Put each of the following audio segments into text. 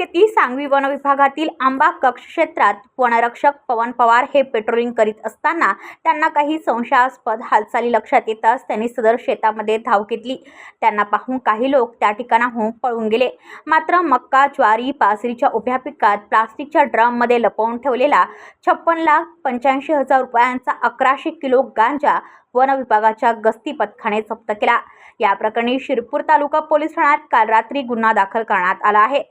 तालुक्यातील सांगवी वन विभागातील आंबा कक्ष क्षेत्रात वनरक्षक पवन पवार हे पेट्रोलिंग करीत असताना त्यांना काही संशयास्पद हालचाली लक्षात येताच त्यांनी सदर शेतामध्ये धाव घेतली. त्यांना पाहून काही लोक त्या ठिकाणाहून पळून गेले. मात्र मक्का ज्वारी बाजरीच्या उभ्या पिकात प्लास्टिकच्या ड्रममध्ये लपवून ठेवलेला छप्पन लाख पंच्याऐंशी हजार रुपयांचा अकराशे किलो गांजा वन विभागाच्या गस्ती पथकाने जप्त केला. या प्रकरणी शिरपूर तालुका पोलीस ठाण्यात काल रात्री गुन्हा दाखल करण्यात आला आहे.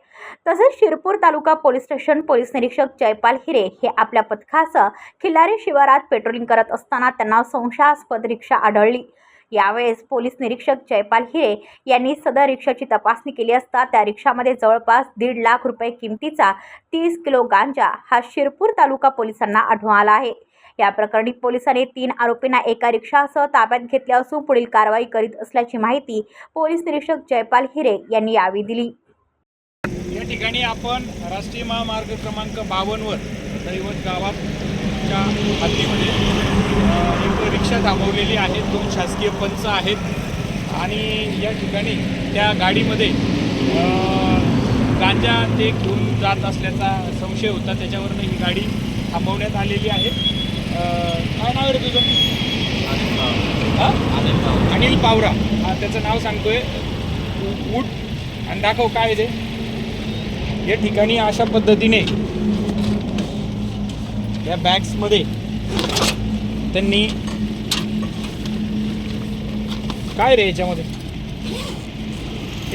तसेच शिरपूर तालुका पोलीस स्टेशन पोलीस निरीक्षक जयपाल हिरे हे आपल्या पथकासह खिल्लारी शिवारात पेट्रोलिंग करत असताना त्यांना संशयास्पद रिक्षा आढळली. यावेळेस पोलीस निरीक्षक जयपाल हिरे यांनी सदर रिक्षाची तपासणी केली असता त्या रिक्षामध्ये जवळपास दीड लाख रुपये किमतीचा तीस किलो गांजा हा शिरपूर तालुका पोलिसांना आढळून आला आहे. या प्रकरणी पोलिसांनी तीन आरोपींना एका रिक्षासह ताब्यात घेतले असून पुढील कारवाई करीत असल्याची माहिती पोलीस निरीक्षक जयपाल हिरे यांनी यावेळी दिली. या ठिकाणी आपण राष्ट्रीय महामार्ग क्रमांक बावन्नवर दैवत गावाच्या हद्दीमध्ये एक रिक्षा थांबवलेली आहे. दोन शासकीय पंच आहेत. आणि या ठिकाणी त्या गाडीमध्ये गांजा ते घेऊन जात असल्याचा संशय होता. त्याच्यावरनं ही गाडी थांबवण्यात आलेली आहे. काय नाव आहे रे तुझं हा? अनिल पावरा. हा त्याचं नाव सांगतोय. उठ आणि दाखव काय ते. या ठिकाणी अशा पद्धतीने या बॅग्समध्ये त्यांनी काय रे याच्यामध्ये?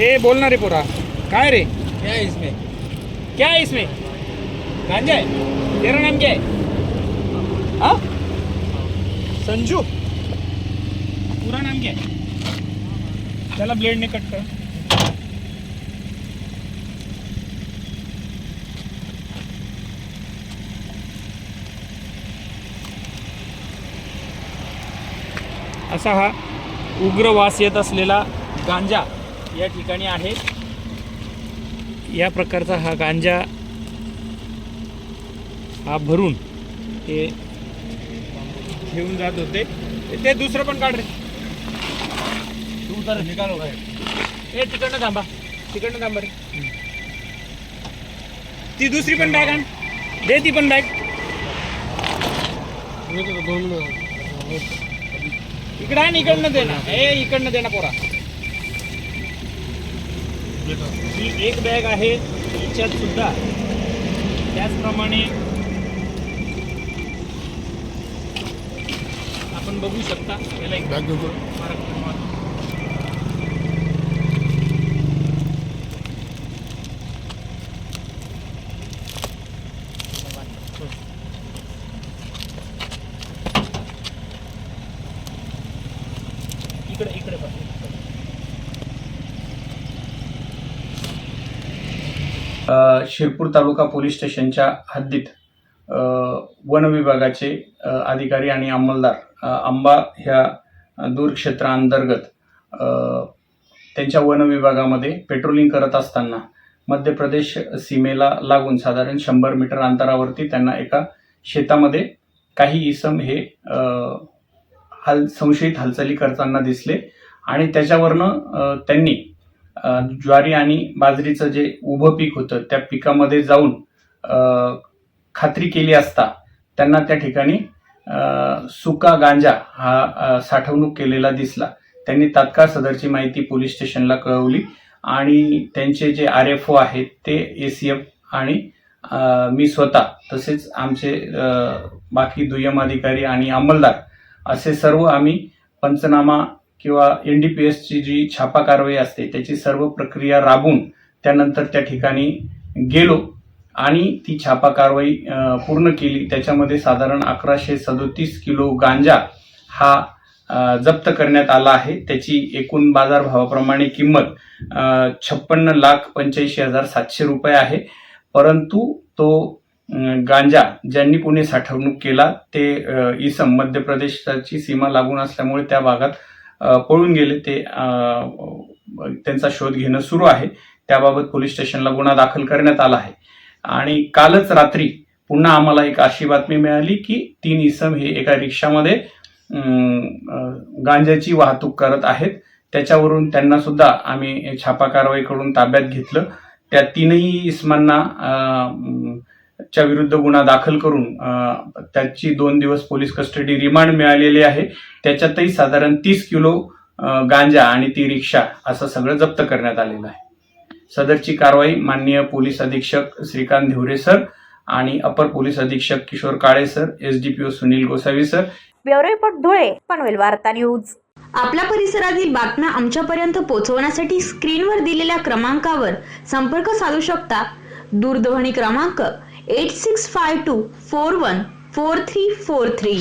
ए बोल ना रे पोरा. काय रे? क्या है इसमें? क्या है इसमें? गांजा है? तेरा नाम क्या है? हा? संजू. पुरा नाम घ्या. त्याला ब्लेडने कट कर. असा हा उग्र वास येत असलेला गांजा या ठिकाणी आहे. या प्रकारचा हा गांजा हा भरून ते घेऊन जात होते. ते दुसरं पण काढ रे. तू उतर निकालो भाई ए तिकडनं थांबा. तिकडनं थांबा रे. ती दुसरी पण बॅग आण. दे ती पण बॅग. इकडं आण इकडनं दे ना. ए इकडनं दे ना पोरा. ही एक बॅग आहे याच्यात सुद्धा. त्याचप्रमाणे आपण बघू शकता याला एक. इकडे इकडे बघ. अ, शिरपूर तालुका पोलीस स्टेशनच्या हद्दीत अ, वन विभागाचे अधिकारी आणि अंमलदार आंबा ह्या दूरक्षेत्रांतर्गत त्यांच्या वन विभागामध्ये पेट्रोलिंग करत असताना मध्य प्रदेश सीमेला लागून साधारण शंभर मीटर अंतरावरती त्यांना एका शेतामध्ये काही इसम हे हाल संशयित हालचाली करताना दिसले. आणि त्याच्यावरनं त्यांनी ज्वारी आणि बाजरीचं जे उभं पीक होतं त्या पिकामध्ये जाऊन खात्री केली असता त्यांना त्या ठिकाणी सुका गांजा हा साठवणूक केलेला दिसला. त्यांनी तात्काळ सदरची माहिती पोलीस स्टेशनला कळवली आणि त्यांचे जे आर एफ ओ आहेत ते ए सी एफ आणि मी स्वतः तसेच आमचे बाकी दुय्यम अधिकारी आणि अंमलदार असे सर्व आम्ही पंचनामा किंवा एन डी पी एसची जी छापा कारवाई असते त्याची सर्व प्रक्रिया राबवून त्यानंतर त्या ठिकाणी गेलो. आणि ती छापा कारवाई पूर्ण केली. त्याच्यामध्ये साधारण अकराशे सदोतीस किलो गांजा हा जप्त करण्यात आला आहे. त्याची एकूण बाजारभावाप्रमाणे किंमत छप्पन्न लाख पंच्याऐंशी हजार सातशे रुपये आहे. परंतु तो गांजा ज्यांनी कोणी साठवणूक केला ते इसम मध्य प्रदेशाची सीमा लागून असल्यामुळे त्या भागात पळून गेले. ते त्यांचा शोध घेणं सुरू आहे. त्याबाबत पोलीस स्टेशनला गुन्हा दाखल करण्यात आला आहे. आणि कालच रात्री पुन्हा आम्हाला एक अशी बातमी मिळाली की तीन इसम हे एका रिक्षामध्ये गांजाची वाहतूक करत आहेत. त्याच्यावरून त्यांना सुद्धा आम्ही छापा कारवाई करून ताब्यात घेतलं. त्या तीनही इसमांना च्या विरुद्ध गुन्हा दाखल करून त्याची दोन दिवस पोलीस कस्टडी रिमांड मिळालेली आहे. त्याच्यातही साधारण तीस किलो गांजा आणि ती रिक्षा असं सगळं जप्त करण्यात आलेलं आहे. सदरची कारवाई माननीय पोलीस अधीक्षक श्रीकांत धिवरे सर आणि अपर पोलीस अधीक्षक Kishor Kale sir S D P O Sunil Gosavi sir. Bureau report Dhule Panvel वार्ता न्यूज. आपल्या परिसरातील बातम्या आमच्यापर्यंत पोहोचवण्यासाठी स्क्रीनवर दिलेल्या क्रमांकावर संपर्क साधू शकता. दूरध्वनी क्रमांक eight six five two four one four three four three